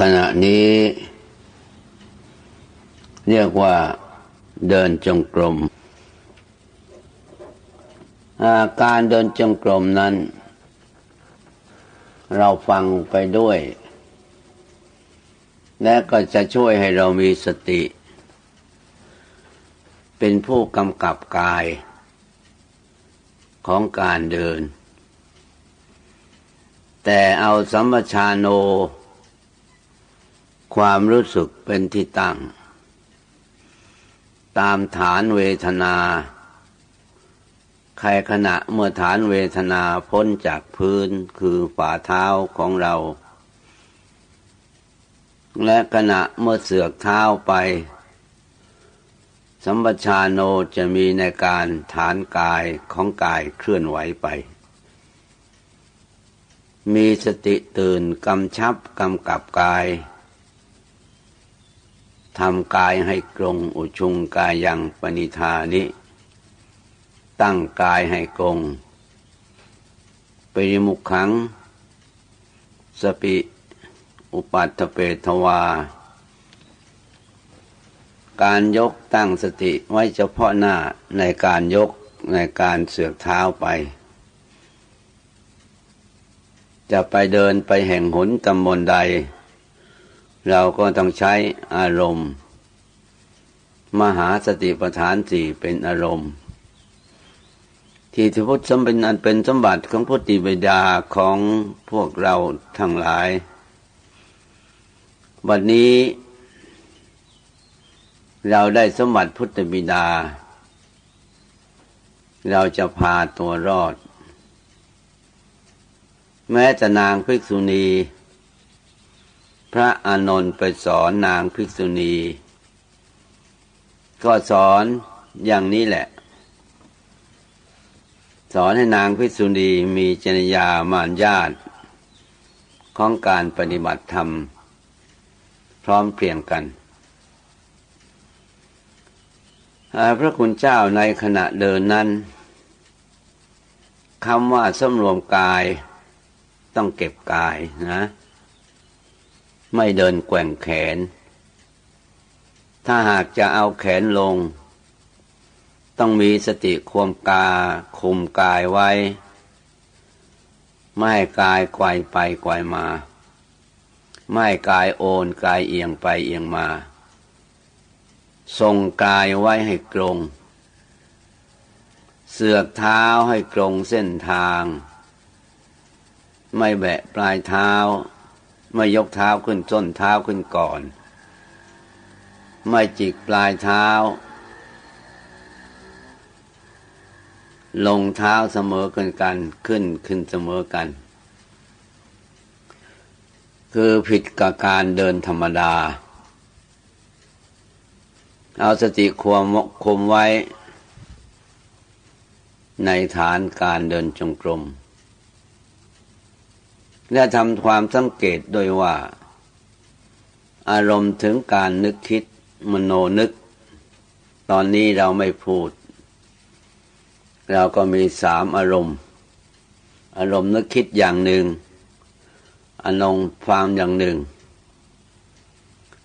ขณะนี้เรียกว่าเดินจงกรม การเดินจงกรมนั้น เราฟังไปด้วย และก็จะช่วยให้เรามีสติ เป็นผู้กำกับกายของการเดิน แต่เอาสัมปชาโน ความรู้สึกเป็นที่ตั้ง ตามฐานเวทนา ใครขณะเมื่อฐานเวทนาพ้นจากพื้นคือฝ่าเท้าของเรา และขณะเมื่อเสือกเท้าไป สัมปชาโนจะมีในการฐานกายของกายเคลื่อนไหวไป มีสติตื่นกำชับกำกับกาย ทำกายให้กรงอุชุงกายยังปณิธานิ ตั้งกายให้กงปริมุขขัง สปิอุปัตเปทวา การยกตั้งสติไว้เฉพาะหน้าในการยกในการเสือกเท้าไป จะไปเดินไปแห่งหนตำบลใด เราก็ต้องใช้อารมณ์ มหาสติปัฏฐานสี่เป็นอารมณ์ ที่ทพุทธสมเป็นอันเป็นสมบัติของพุทธิบิดาของพวกเราทั้งหลายวันนี้ เราได้สมบัติพุทธบิดา เราจะพาตัวรอด แม้จะนางภิกษุณี พระอานนท์ไปสอนนางภิกษุณี ก็สอนอย่างนี้แหละ สอนให้นางพิสุณีมีจริยามารญาติของการปฏิบัติธรรม พร้อมเปลี่ยงกัน พระคุณเจ้าในขณะเดินนั้นคำว่าสำรวมกายต้องเก็บกายนะ ไม่เดินแกว่งแขน ถ้าหากจะเอาแขนลง ต้องมีสติควมกาคุมกายไว้ ไม่ให้กายไกวไปไกวมา ไม่กายโอนกายเอียงไปเอียงมา ทรงกายไว้ให้ตรง เสือกเท้าให้ตรงเส้นทาง ไม่แบะปลายเท้า ไม่ยกเท้าขึ้นต้นเท้าขึ้นก่อน ไม่จิกปลายเท้า ลงเท้าเสมอกันกันขึ้นขึ้นเสมอกัน คือผิดกับการเดินธรรมดา เอาสติความคมไว้ ในฐานการเดินจงกรม และทำความสังเกตโดยว่า อารมณ์ถึงการนึกคิดมโนนึก ตอนนี้เราไม่พูด เราก็มีสามอารมณ์ อารมณ์นึกคิดอย่างหนึ่ง อารมณ์ฟังอย่างหนึ่ง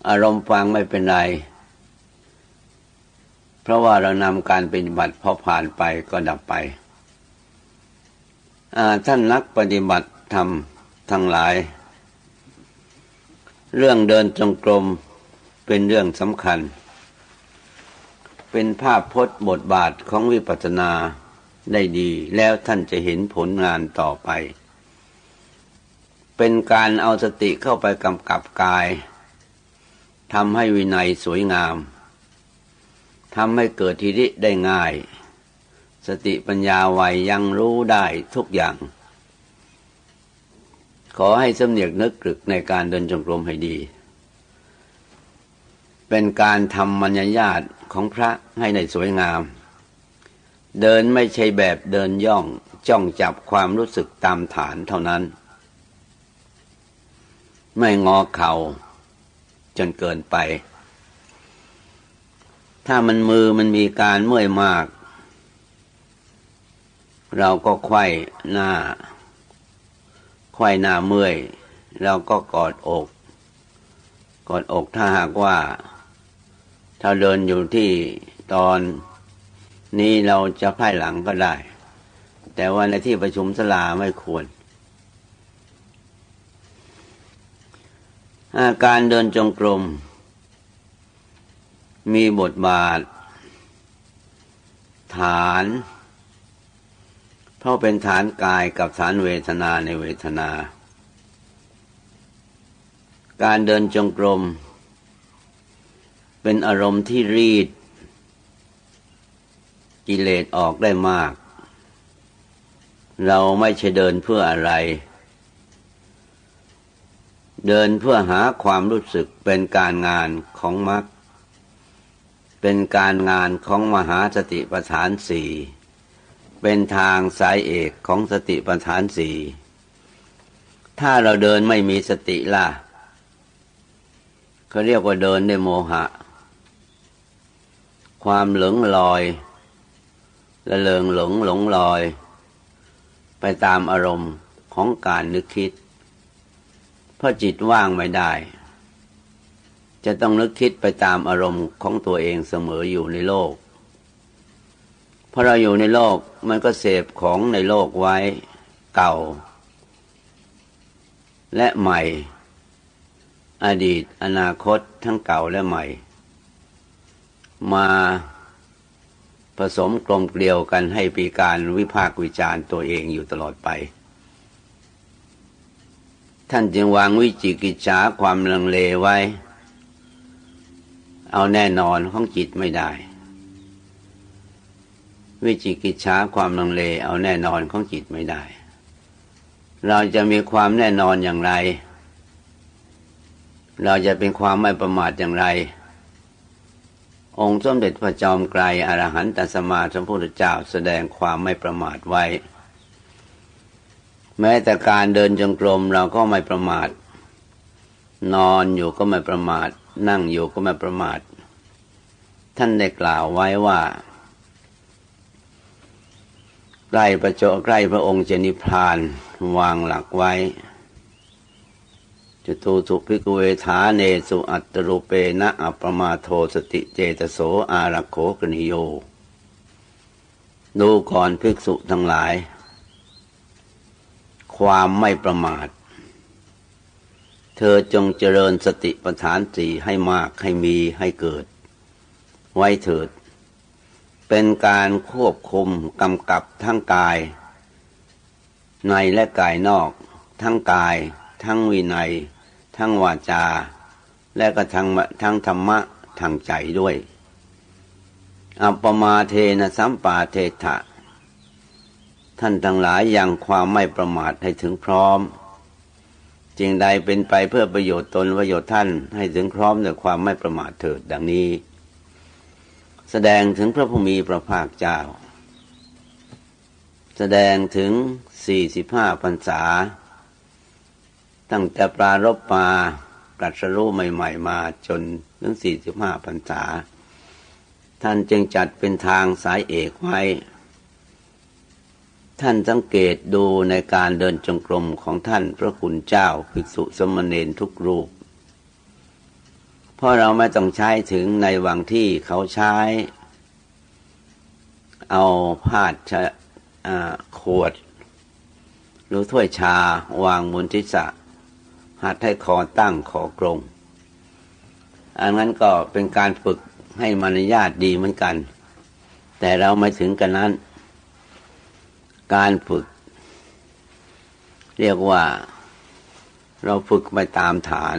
อารมณ์ฟังไม่เป็นไร เพราะว่าเรานำการปฏิบัติพอผ่านไปก็ดับไปท่านนักปฏิบัติธรรม ทั้งหลาย เรื่องเดินจงกรมเป็นเรื่องสำคัญ เป็นภาพพจน์บทบาทของวิปัสสนาได้ดีแล้วท่านจะเห็นผลงานต่อไป เป็นการเอาสติเข้าไปกำกับกายทำให้วินัยสวยงามทำให้เกิดทีริได้ง่าย สติปัญญาไวยังรู้ได้ทุกอย่าง ขอให้สำเนียกนึกกรึกในการเดินจงกรมให้ดี เป็นการทำมัญญาตของพระให้ในสวยงาม เดินไม่ใช่แบบเดินย่องจ้องจับความรู้สึกตามฐานเท่านั้น ไม่งอเข่าจนเกินไป ถ้ามันมือมันมีการเมื่อยมาก เราก็ไขว้หน้า ไขว้หน้าเมื่อยเราก็กอดอก กอดอกถ้าหากว่า ถ้าเดินอยู่ที่ตอนนี้เราจะพ่ายหลังก็ได้ แต่ว่าในที่ประชุมสลาไม่ควร อาการเดินจงกรม มีบทบาท ฐาน เพราะเป็นฐานกายกับฐานเวทนาในเวทนา การเดินจงกรม เป็นอารมณ์ที่รีด กิเลสออกได้มาก เราไม่ใช่เดินเพื่ออะไร เดินเพื่อหาความรู้สึกเป็นการงานของมรรคเป็นการงานของมหาสติปัฏฐานสี่ เป็นทางสายเอกของสติปัฏฐานสี่ถ้าเราเดินไม่มีสติล่ะเขาเรียกว่าเดินในโมหะ ความหลงลอยละเลงหลงหลงลอย ไปตามอารมณ์ของการนึกคิด เพราะจิตว่างไม่ได้ จะต้องนึกคิดไปตามอารมณ์ของตัวเองเสมออยู่ในโลก พราะเราอยู่ในโลกมันก็เสพของในโลกไว้เก่า และใหม่ อดีตอนาคตทั้งเก่าและใหม่ มาผสมกลมเกลียวกันให้ปีการวิพากษ์วิจารณ์ตัวเองอยู่ตลอดไป ท่านจึงวางวิจิกิจฉาความลังเลไว้ เอาแน่นอนของจิตไม่ได้ วิจิกิจฉาความลังเลเอาแน่นอนของจิตไม่ได้ เราจะมีความแน่นอนอย่างไร เราจะเป็นความไม่ประมาทอย่างไร องค์สมเด็จพระจอมไกรอรหันตสมาสัมพุทธเจ้าแสดงความไม่ประมาทไว้ แม้แต่การเดินจงกรมเราก็ไม่ประมาท นอนอยู่ก็ไม่ประมาท นั่งอยู่ก็ไม่ประมาท ท่านได้กล่าวไว้ว่า ใกล้ประโจใกล้พระองค์เจนิพานวางหลักไว้จตูสุภิกเวทาเนสุอัตรุเปนะอัปมาโทสติเจตโสอารักโขกนิโย ดูก่อนภิกษุทั้งหลาย ความไม่ประมาท เธอจงเจริญสติปัฏฐานสี่ให้มากให้มีให้เกิด ไว้เถิด เป็นการควบคุมกำกับทั้งกาย ในและกายนอก ทั้งกาย ทั้งวินัย ทั้งวาจา และก็ทั้งทั้งธรรมะทางใจด้วย อัปปมาเทนะสัมปาเทถะท่านทั้งหลายยังความไม่ประมาทให้ถึงพร้อมจริงใดเป็นไปเพื่อประโยชน์ตนประโยชน์ท่านให้ถึงพร้อมด้วยความไม่ประมาทเถิดดังนี้ แสดงถึงพระผู้มีพระภาคเจ้า แสดงถึงสี่สิบห้าพรรษา ตั้งแต่ปรารบมาปรัชรู้ใหม่ ๆ มาจนถึงสี่สิบห้าพรรษา ท่านจึงจัดเป็นทางสายเอกไว้ ท่านสังเกตดูในการเดินจงกรมของท่านพระคุณเจ้าภิกษุสมณเณรทุกรูป เพราะเราไม่ต้องใช้ถึงในวังที่เขาใช้ เอาพาดขวด หรือถ้วยชาวางบนทิศะหัดให้คอตั้งขอกรงอันนั้นก็เป็นการฝึกให้มารยาทดีเหมือนกัน แต่เราไม่ถึงกันนั้น การฝึก เรียกว่า เราฝึกไปตามฐาน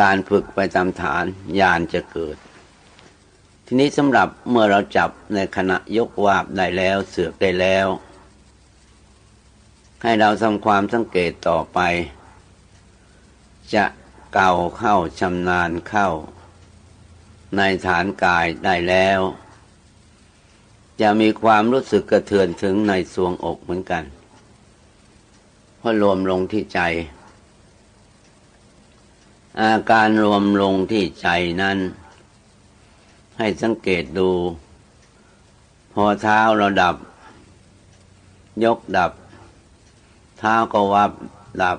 การฝึกไปตามฐานญาณจะเกิด ทีนี้สำหรับเมื่อเราจับในขณะยกวาบได้แล้วเสือกได้แล้ว ให้เราทำความสังเกตต่อไป จะเก่าเข้าชำนาญเข้า ในฐานกายได้แล้ว จะมีความรู้สึกกระเทือนถึงในสวงอกเหมือนกันเพราะรวมลงที่ใจ อาการรวมลงที่ใจนั้น ให้สังเกตดู พอเท้าเราดับ ยกดับ เท้าก็วับดับ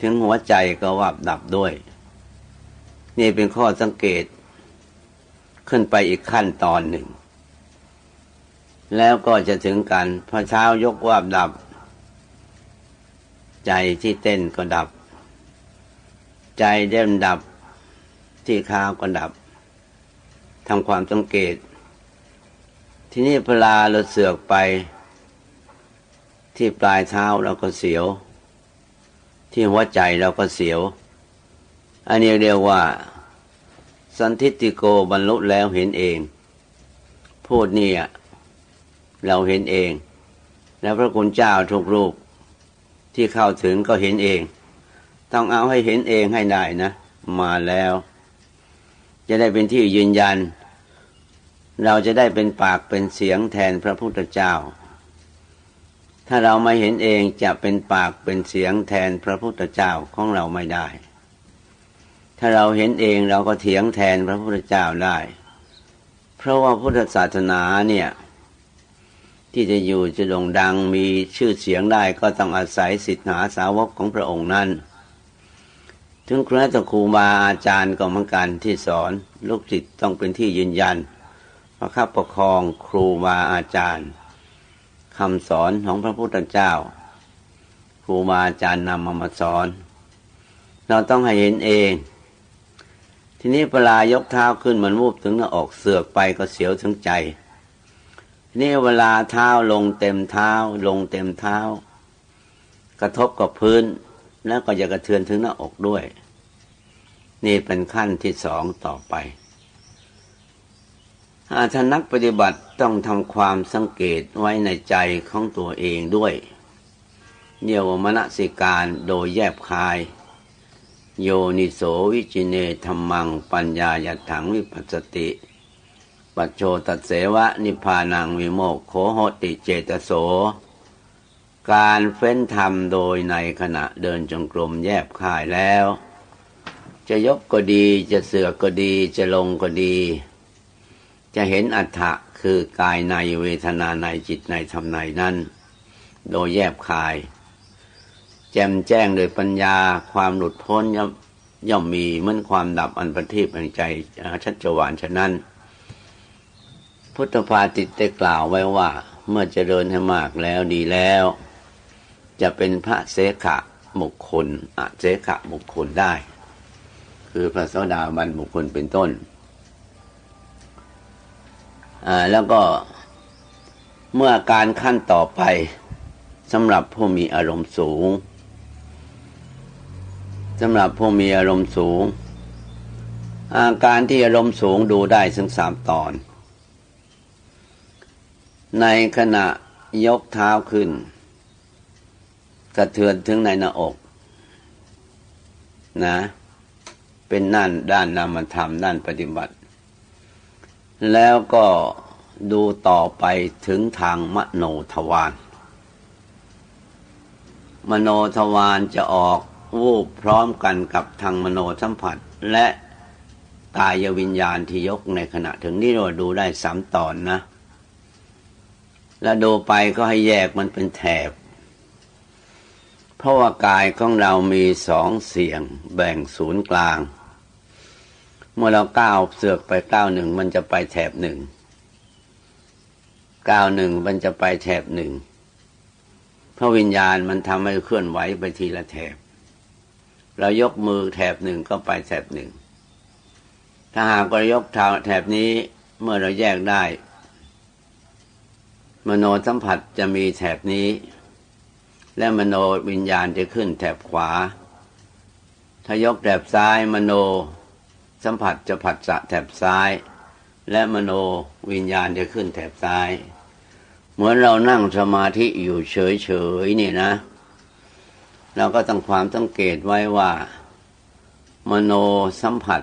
ถึงหัวใจก็วับดับด้วย นี่เป็นข้อสังเกต ขึ้นไปอีกขั้นตอนหนึ่ง แล้วก็จะถึงกันพอเช้ายกวับดับ ใจที่เต้นก็ดับ ใจเด่นดับที่ข้าวก็ดับทำความสังเกต ที่นี่พลาเราเสือกไป ที่ปลายเท้าเราก็เสียว ที่หัวใจเราก็เสียว อันนี้เรียกว่า สันทิติโกบรรลุแล้วเห็นเอง พูดนี่เราเห็นเอง แล้วพระคุณเจ้าทุกรูปที่เข้าถึงก็เห็นเอง ต้องเอาให้เห็นเองให้ได้นะมาแล้ว จะได้เป็นที่ยืนยัน เราจะได้เป็นปากเป็นเสียงแทนพระพุทธเจ้า ถ้าเราไม่เห็นเองจะเป็นปากเป็นเสียงแทนพระพุทธเจ้าของเราไม่ได้ ถ้าเราเห็นเองเราก็เถียงแทนพระพุทธเจ้าได้ เพราะว่าพุทธศาสนาเนี่ยที่จะอยู่จะโด่งดังมีชื่อเสียงได้ก็ต้องอาศัยสิทธิหาสาวกของพระองค์นั้น ถึงครูตครูบาอาจารย์ก็เหมือนกันที่สอน ลูกศิษย์ต้องเป็นที่ยืนยันประคับประคองครูบาอาจารย์คำสอนของพระพุทธเจ้า ครูบาอาจารย์นำมามาสอน เราต้องให้เห็นเอง ทีนี้เวลายกเท้าขึ้นมันวูบถึงหน้าอกเสือกไปก็เสียวถึงใจทีนี้เวลาเท้าลงเต็มเท้า ลงเต็มเท้า กระทบกับพื้น แล้วก็จะกระเทือนถึงหน้าอกด้วย นี่เป็นขั้นที่สองต่อไปอาท่านนักปฏิบัติต้องทำความสังเกตไว้ในใจของตัวเองด้วยเนียวมณสิการโดยแยบคาย โยนิโสวิจิเนธรรมัง ปัญญายถังวิปัสสติ ปัจโชตัเสวะนิพานังวิโมกโคโหติเจตโส การเฟ้นธรรมโดยในขณะเดินจงกรมแยบคายแล้ว จะยกก็ดีจะเสือกก็ดีจะลงก็ดี จะเห็นอัฏฐะคือกายในเวทนาในจิตในธรรมในนั้น โดยแยบคาย แจ่มแจ้งโดยปัญญาความหลุดพ้นย่อมย่อมมีเหมือนความดับอันประทีปแห่งใจชัดจวานฉะนั้น พุทธภาติตได้กล่าวไว้ว่า เมื่อเจริญให้มากแล้วดีแล้ว จะเป็นพระเสขะบุคคลอะเสขะบุคคลได้ คือพระโสดาบันบุคคลเป็นต้นแล้วก็เมื่อการขั้นต่อไปสำหรับผู้มีอารมณ์สูงสำหรับผู้มีอารมณ์สูง อาการที่อารมณ์สูงดูได้ถึงสามตอน ในขณะยกเท้าขึ้น กระเทือนถึงในหน้าอกนะ เป็นนั่นด้านนามธรรมด้านปฏิบัติ แล้วก็ดูต่อไปถึงทางมโนทวารมโนทวารจะออกวูบพร้อมกันกับทางมโนสัมผัส และกายวิญญาณที่ยกในขณะถึงนี้เราดูได้สามตอนนะ แล้วดูไปก็ให้แยกมันเป็นแถบ เพราะว่ากายของเรามีสองเสียง แบ่งศูนย์กลาง เมื่อเราก้าวเสือกไปก้าวหนึ่งมันจะไปแถบหนึ่งก้าวหนึ่งมันจะไปแถบหนึ่งพระวิญญาณมันทำให้เคลื่อนไหวไปทีละแถบ เรายกมือแถบหนึ่งก็ไปแถบหนึ่ง ถ้าหากเรายกเท้าแถบนี้เมื่อเราแยกได้ มโนสัมผัสจะมีแถบนี้ และมโนวิญญาณจะขึ้นแถบขวา ถ้ายกแถบซ้ายมโน สัมผัสจะผัสสะแถบซ้าย และมโนวิญญาณจะขึ้นแถบซ้าย เหมือนเรานั่งสมาธิอยู่เฉยๆนี่นะ เราก็ต้องความสังเกตไว้ว่า มโนสัมผัส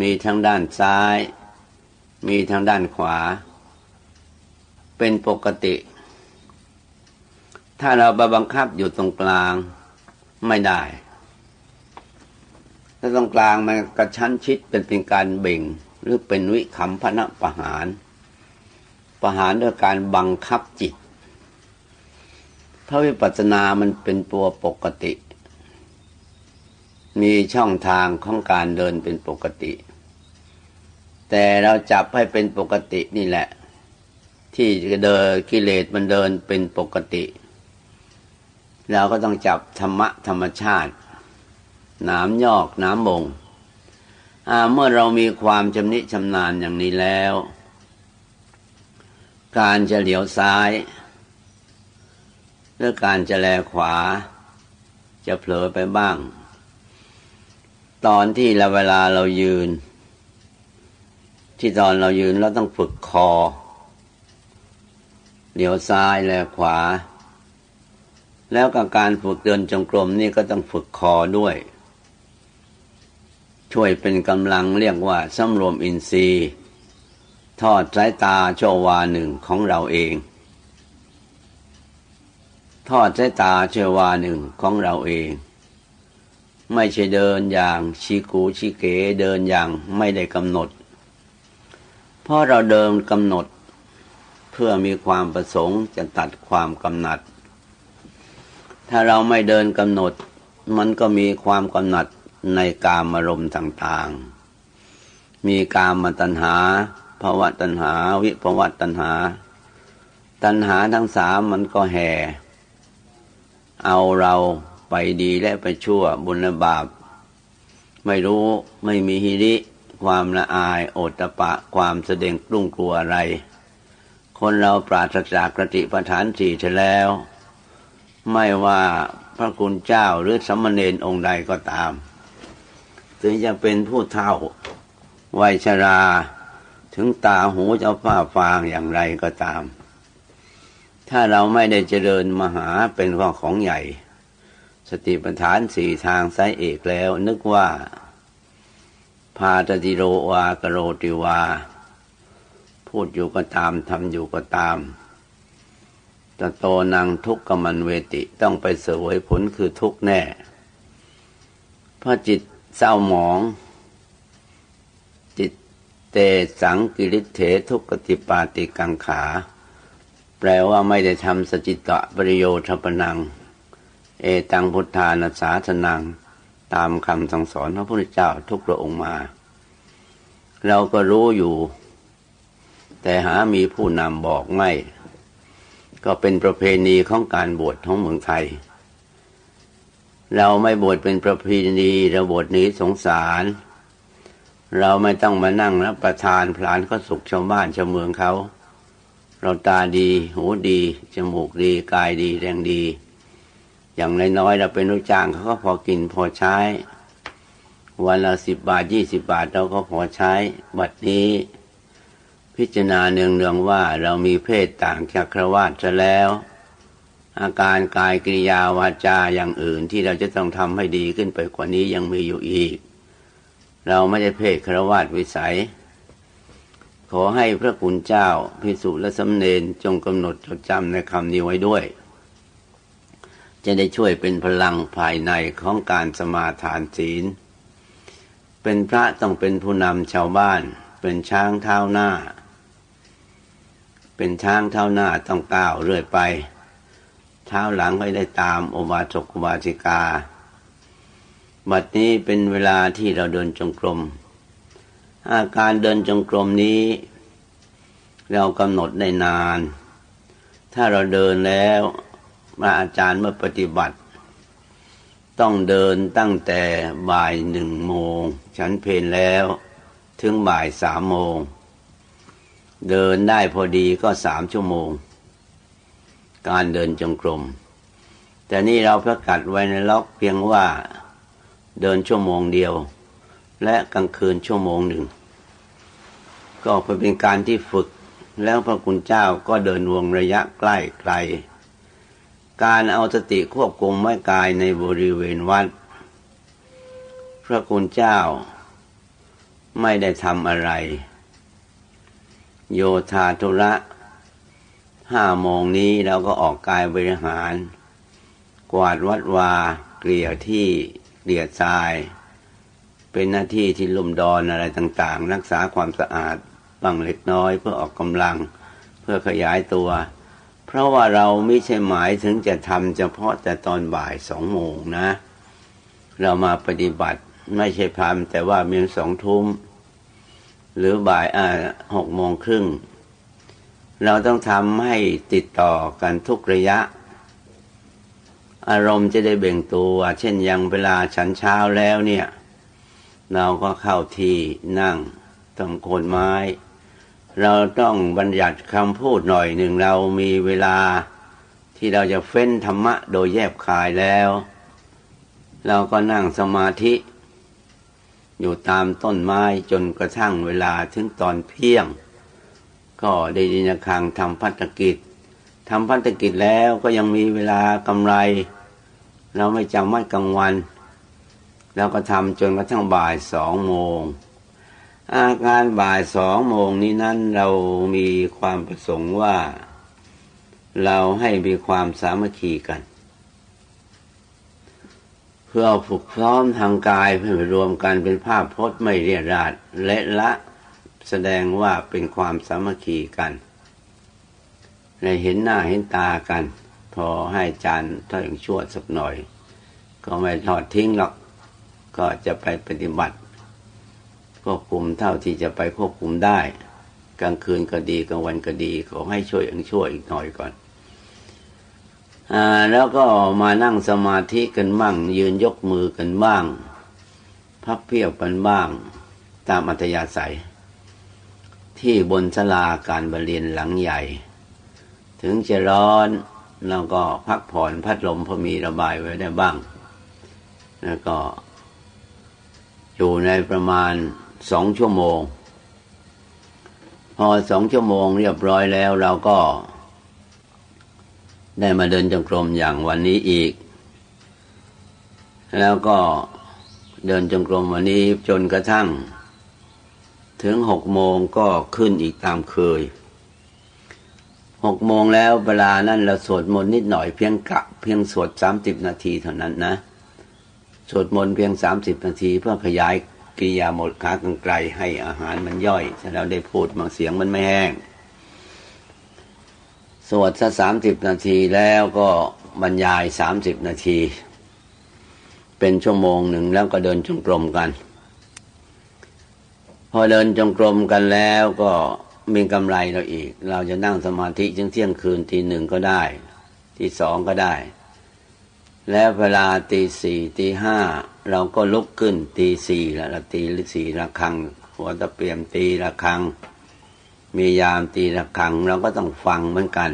มีทางด้านซ้าย มีทางด้านขวา เป็นปกติ ถ้าเราบังคับอยู่ตรงกลางไม่ได้ ถ้าตรงกลางมันกระชั้นชิดเป็นเป็นการเบ่ง หรือเป็นวิคัมพนะประหาร ประหารด้วยการบังคับจิตพระวิปัสสนามันเป็นตัวปกติ มีช่องทางของการเดินเป็นปกติ แต่เราจับให้เป็นปกตินี่แหละ ที่จะเดินกิเลสมันเดินเป็นปกติ เราก็ต้องจับธรรมะธรรมชาติน้ำยอกน้ำบงเมื่อเรามีความชำนิชำนาญอย่างนี้แล้ว การจะเหลียวซ้ายหรือการจะแลขวา จะเผลอไปบ้าง ตอนที่เราเวลาเรายืน ที่ตอนเรายืนเราต้องฝึกคอ เหลียวซ้ายแลขวา แล้วกับการฝึกเดินจงกรมนี่ก็ต้องฝึกคอด้วย ช่วยเป็นกำลังเรียกว่าสำรวมอินทรีย์ ทอดสายตาโชวาหนึ่งของเราเอง ทอดสายตาโชวาหนึ่งของเราเอง ไม่ใช่เดินอย่างชีกูชีเกเดินอย่างไม่ได้กำหนด เพราะเราเดินกำหนด เพื่อมีความประสงค์จะตัดความกำหนัด ถ้าเราไม่เดินกำหนด มันก็มีความกำหนัดในกามารมณ์ต่างๆ มีกามตัณหาภาวะตัณหา วิภาวะตัณหา ตัณหาทั้งสามมันก็แห่ เอาเราไปดีและไปชั่วบุญและบาป ไม่รู้ไม่มีฮิริ ความละอายโอตปะความแสดงกลุ้งกลัวอะไร คนเราปราศจากกติปัฏฐานสี่เแล้ว ไม่ว่าพระคุณเจ้าหรือสมณเณรองค์ใดก็ตาม ถึงจะเป็นผู้เฒ่าวัยชรา ถึงตาหูจะฝ้าฟางอย่างไรก็ตาม ถ้าเราไม่ได้เจริญมหาเป็นข้อของใหญ่ สติปัฏฐานสี่ทางสายเอกแล้ว นึกว่า พาตติโรวากโรติวา พูดอยู่ก็ตามทำอยู่ก็ตาม ตโตนังทุกขมันเวติต้องไปเสวยผลคือทุกแน่เพราะจิตเศร้าหมอง จิตเตสังกิริเถทุกติปาติกังขา แปลว่าไม่ได้ทำสจิตะปริโยทปนัง เอตังพุทธานาสาสนัง ตามคำสั่งสอนพระพุทธเจ้าทุกพระองค์มา เราก็รู้อยู่ แต่หามีผู้นำบอกไม่ ก็เป็นประเพณีของการบวชของเมืองไทย เราไม่บวชเป็นประเพณีเราบวชหนีสงสาร เราไม่ต้องมานั่งรับประทานพลานก็สุขชาวบ้านชาวเมืองเขา เราตาดี หูดี จมูกดี กายดีแรงดี อย่างน้อยๆเราเป็นลูกจ้างเขาก็พอกินพอใช้ วันละสิบบาทยี่สิบบาทเราก็พอใช้บัดนี้ พิจารณาเนืองๆว่าเรามีเพศต่างจากครวาสแล้ว อาการกายกิริยาวาจาอย่างอื่นที่เราจะต้องทำให้ดีขึ้นไปกว่านี้ยังมีอยู่อีก เราไม่ได้เพศครวาสวิสัย ขอให้พระคุณเจ้าพิสุและสำเนนจงกำหนดจดจำในคำนี้ไว้ด้วย จะได้ช่วยเป็นพลังภายในของการสมาทานศีล เป็นพระต้องเป็นผู้นำชาวบ้าน เป็นช้างเท้าหน้า เป็นช้างเท้าหน้าต้องก้าวเรื่อยไป เท้าหลังให้ได้ตามอบาสกบาสิกา บัดนี้เป็นเวลาที่เราเดินจงกรม อาการเดินจงกรมนี้ เรากำหนดได้นาน ถ้าเราเดินแล้วมาอาจารย์เมื่อปฏิบัติ ต้องเดินตั้งแต่บ่ายหนึ่งโมง ฉันเพลนแล้วถึงบ่ายสามโมง เดินได้พอดีก็สามชั่วโมง การเดินจงกรม แต่นี่เราประกาศไว้ในล็อกเพียงว่าเดินชั่วโมงเดียว และกลางคืนชั่วโมงหนึ่ง ก็เป็นการที่ฝึกแล้วพระคุณเจ้าก็เดินวงระยะใกล้ไกล การเอาสติควบคุมไว้กายในบริเวณวัด พระคุณเจ้าไม่ได้ทำอะไร โยธาธุระห้าโมงนี้เราก็ออกกายบริหาร กวาดวัดวาเกลี่ยที่เกลี่ยทราย เป็นหน้าที่ที่ลุ่มดอนอะไรต่างๆ รักษาความสะอาดบางเล็กน้อยเพื่อออกกำลัง เพื่อขยายตัว เพราะว่าเราไม่ใช่หมายถึงจะทำเฉพาะแต่ตอนบ่ายสองโมงนะ เรามาปฏิบัติไม่ใช่พามแต่ว่ามีสองทุ่ม หรือบ่ายหกโมงครึ่ง เราต้องทำให้ติดต่อกันทุกระยะ อารมณ์จะได้เบ่งตัว เช่นยังเวลาฉันเช้าแล้วเนี่ย เราก็เข้าที่นั่งตรงโคนไม้ เราต้องบัญญัติคำพูดหน่อยหนึ่งเรามีเวลาที่เราจะเฟ้นธรรมะโดยแยบคายแล้ว เราก็นั่งสมาธิ อยู่ตามต้นไม้จนกระทั่งเวลาถึงตอนเพียง ก็ได้ยินคังทำพัฒกิจทำพัฒกิจแล้วก็ยังมีเวลากำไร เราไม่จำวัดกลางวัน แล้วก็ทำจนกระทั่งบ่ายสองโมง อาการบ่ายสองโมงนี้นั้นเรามีความประสงค์ว่า เราให้มีความสามัคคีกัน เพื่อฝึกซ้อมทางกายเพื่อรวมกันเป็นภาพพจน์ไม่เรียราดและละแสดงว่าเป็นความสามัคคีกันในเห็นหน้าเห็นตากัน พอให้จานถ้าอย่างชั่วสักหน่อย ก็ไม่ทอดทิ้งหรอก ก็จะไปปฏิบัติ ควบคุมเท่าที่จะไปควบคุมได้ กลางคืนก็ดีกลางวันก็ดีขอให้ช่วยอย่างช่วยอีกหน่อยก่อน แล้วก็มานั่งสมาธิกันบ้าง ยืนยกมือกันบ้าง พับเพียบกันบ้าง ตามอัธยาศัย ที่บนศาลาการบรเรียนหลังใหญ่ ถึงจะร้อนแล้วก็พักผ่อนพัดลมพอมีระบายไว้ได้บ้าง แล้วก็ อยู่ในประมาณสองชั่วโมง พอสองชั่วโมงเรียบร้อยแล้วเราก็ ได้มาเดินจงกรมอย่างวันนี้อีก แล้วก็เดินจงกรมวันนี้จนกระทั่ง ถึงหกโมงก็ขึ้นอีกตามเคยหกโมงแล้วเวลานั้นเราสวดมนต์นิดหน่อยเพียงกะเพียงสวดสามสิบนาทีเท่านั้นนะ สวดมนต์เพียงสามสิบนาที เพื่อขยายกิริยาหมดขากางไกลให้อาหารมันย่อยถ้าเราได้พูดบางเสียงมันไม่แห้ง สวดสักสามสิบนาทีแล้วก็บรรยายสามสิบนาที เป็นชั่วโมงหนึ่งแล้วก็เดินจงกรมกัน พอเดินจงกรมกันแล้วก็มีกำไรเราอีก เราจะนั่งสมาธิจึงเที่ยงคืนทีหนึ่งก็ได้ทีสองก็ได้ แล้วเวลาตีสี่ตีห้าเราก็ลุกขึ้นตีสี่แล้วตีสี่ระฆังหัวตะเปียมตีระฆัง มียามตีระฆังเราก็ต้องฟังเหมือนกัน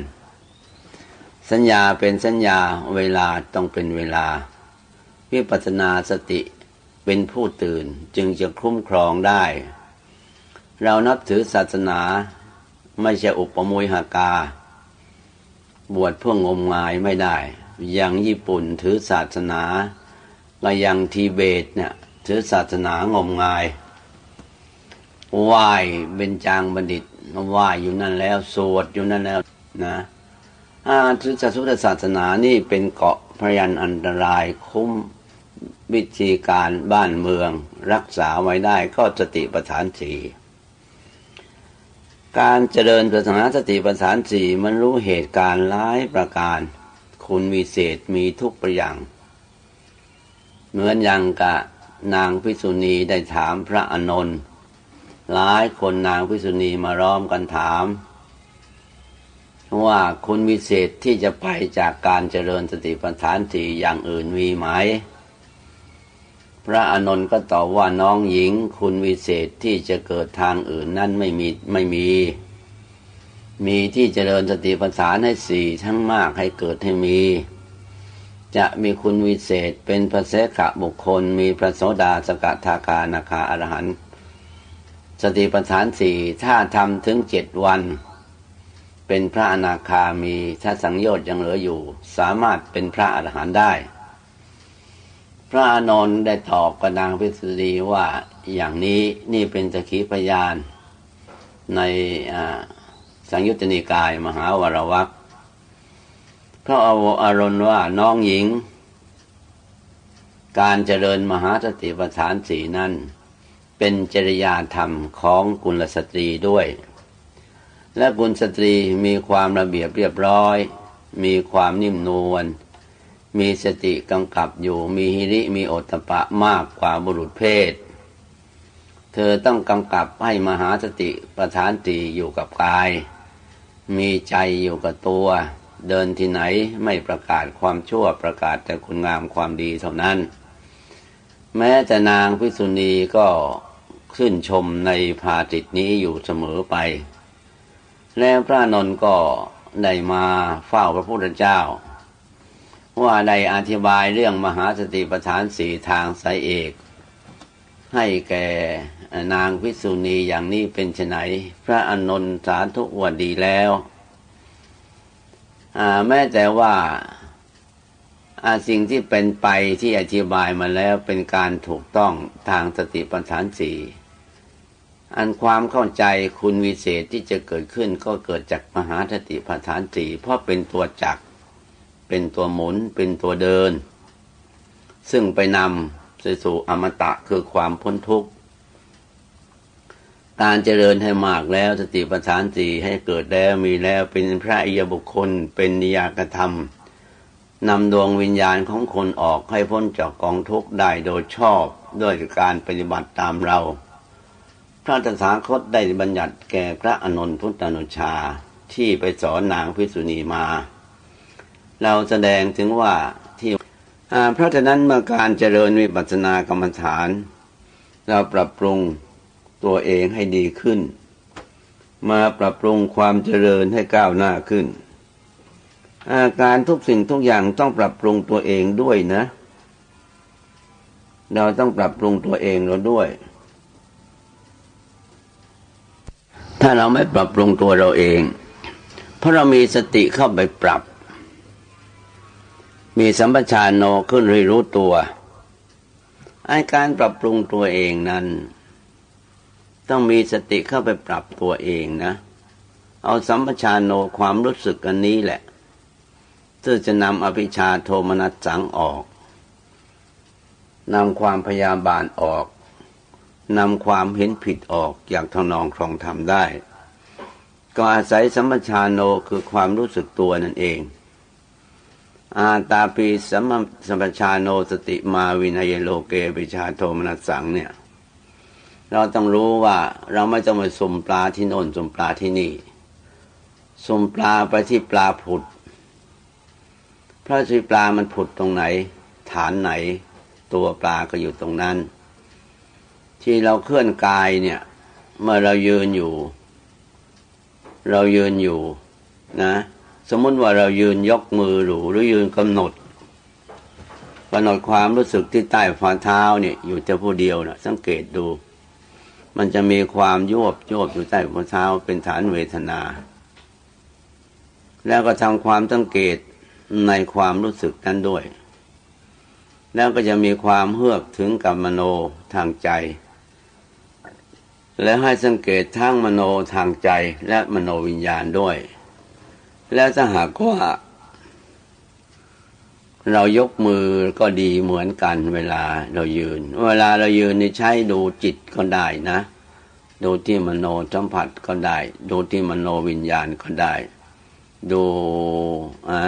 สัญญาเป็นสัญญาเวลาต้องเป็นเวลา วิปัสนาสติเป็นผู้ตื่นจึงจะคุ้มครองได้ เรานับถือศาสนาไม่ใช่อุปมุยหากา บวชเพื่องมงายไม่ได้ อย่างญี่ปุ่นถือศาสนาก็อย่างทิเบตเนี่ยถือศาสนางมงายไหว้เบญจางบัณฑิต ไหว้อยู่นั่นแล้วสวดอยู่นั่นแล้วนะอาทุจสุตศาสนานี่เป็นเกาะพยันอันตรายคุ้มวิธีการบ้านเมืองรักษาไว้ได้ก็สติปัฏฐานสี่การเจริญปัฏฐานสติปัฏฐานสี่มันรู้เหตุการณ์ร้ายประการ คุณมีเศษมีทุกประอย่าง เหมือนอย่างกะนางพิษุณีได้ถามพระอนนท์ หลายคนนางพิษุณีมาร้อมกันถาม ว่าคุณวิเศษที่จะไปจากการเจริญสติปัฏฐานสี่อย่างอื่นมีไหม พระอนนท์ก็ตอบว่าน้องหญิง คุณวิเศษที่จะเกิดทางอื่นนั่นไม่มีไม่มี มีที่เจริญสติปัฏฐานให้สี่ทั้งมากให้เกิดให้มี จะมีคุณวิเศษเป็นพระเสขะบุคคล มีพระโสดาสกทาคานาคาอรหันต์ สติปัฏฐานสี่ถ้าทำถึงเจ็ดวัน เป็นพระอนาคามีถ้าสังโยชน์ยังเหลืออยู่ สามารถเป็นพระอรหันต์ได้ พระอนนท์ได้ตอบกับนางพิสุดีว่าอย่างนี้นี่เป็นสกีพยานในสังยุตติกายมหาวรวักพระอารนว่าน้องหญิง การเจริญมหาสติปัฏฐานสีนั้น เป็นจริยธรรมของกุลสตรีด้วย และกุลสตรีมีความระเบียบเรียบร้อย มีความนิ่มนวล มีสติกำกับอยู่ มีฮิริ มีโอตปะมากกว่าบุรุษเพศ เธอต้องกำกับให้มหาสติประธานตีอยู่กับกาย มีใจอยู่กับตัว เดินที่ไหนไม่ประกาศความชั่วประกาศแต่คุณงามความดีเท่านั้น แม้แต่นางพิสุณีก็ขึ้นชมในภาติตนี้อยู่เสมอไป แล้วพระนนท์ก็ได้มาเฝ้าพระพุทธเจ้า ว่าได้อธิบายเรื่องมหาสติปัฏฐานสี่ทางสายเอก ให้แก่นางพิสุณีอย่างนี้เป็นไฉนพระอนนท์สาธุวดีแล้วแม้แต่ว่า สิ่งที่เป็นไปที่อธิบายมาแล้วเป็นการถูกต้องทางสติปัฏฐานสี่อันความเข้าใจคุณวิเศษที่จะเกิดขึ้นก็เกิดจากมหาสติปัฏฐานสี่เพราะเป็นตัวจักรเป็นตัวหมุนเป็นตัวเดิน ซึ่งไปนำสู่อมตะคือความพ้นทุกข์การเจริญให้มากแล้วสติปัฏฐานสี่ให้เกิดแล้วมีแล้วเป็นพระอิยบุคคล เป็นนิยากธรรม นำดวงวิญญาณของคนออกให้พ้นจากกองทุกข์ได้โดยชอบด้วยการปฏิบัติตามเรา พระตถาคตได้บัญญัติแก่พระอานนท์พุทธนุชาที่ไปสอนนางพิสุณีมา เราแสดงถึงว่าที่เพราะฉะนั้นเมื่อการเจริญวิปัสสนากรรมฐาน เราปรับปรุงตัวเองให้ดีขึ้น มาปรับปรุงความเจริญให้ก้าวหน้าขึ้น อาการทุกสิ่งทุกอย่างต้องปรับปรุงตัวเองด้วยนะ เราต้องปรับปรุงตัวเองเราด้วย ถ้าเราไม่ปรับปรุงตัวเราเอง เพราะเรามีสติเข้าไปปรับ มีสัมปชานโนขึ้นรู้ตัวไอการปรับปรุงตัวเองนั้น ต้องมีสติเข้าไปปรับตัวเองนะ เอาสัมปชานโนความรู้สึกอันนี้แหละ ซึ่งจะนำอภิชาโทมนัสสังออก นำความพยาบาลออก นำความเห็นผิดออกอย่างทนองครองธรรมได้ ก็อาศัยสัมปชานโนคือความรู้สึกตัวนั่นเอง อาตาปีสัมสัมปชานโนสติมาวินัยโลเกปิชาโทมนัสสังเนี่ย เราต้องรู้ว่าเราไม่ต้องไปสุ่มปลาที่โน่นสุ่มปลาที่นี่สุ่มปลาไปที่ปลาผุด พระชีปลามันผุดตรงไหน ฐานไหน ตัวปลาก็อยู่ตรงนั้น ที่เราเคลื่อนกายเนี่ย เมื่อเรายืนอยู่ เรายืนอยู่นะ สมมติว่าเรายืนยกมือหรือหรือยืนกำหนดกำหนดความรู้สึกที่ใต้ฝ่าเท้าเนี่ยอยู่แต่ผู้เดียวนะสังเกตดู มันจะมีความโยบโยบอยู่ใต้ฝ่าเท้าเป็นฐานเวทนา แล้วก็ทำความสังเกต ในความรู้สึกนั้นด้วย แล้วก็จะมีความเฮือกถึงกับมโนทางใจ และให้สังเกตทั้งมโนทางใจและมโนวิญญาณด้วย แล้วถ้าหากว่าเรายกมือก็ดีเหมือนกันเวลาเรายืน เวลาเรายืนนี่ใช้ดูจิตก็ได้นะ ดูที่มโนสัมผัสก็ได้ ดูที่มโนวิญญาณก็ได้ ดูอะ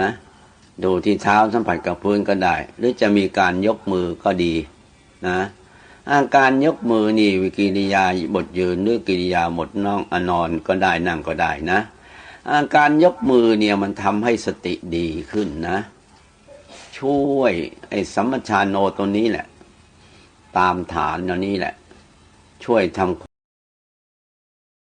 ดูที่เท้าสัมผัสกับพื้นก็ได้ หรือจะมีการยกมือก็ดีนะอาการยกมือนี่วิกิริยาบทยืนหรือกิริยาหมดน่องอนอนก็ได้นั่งก็ได้นะ อาการยกมือเนี่ยมันทำให้สติดีขึ้นนะ ช่วยไอ้สัมปชานโนตัวนี้แหละ ตามฐานตัวนี้แหละ ช่วยทำ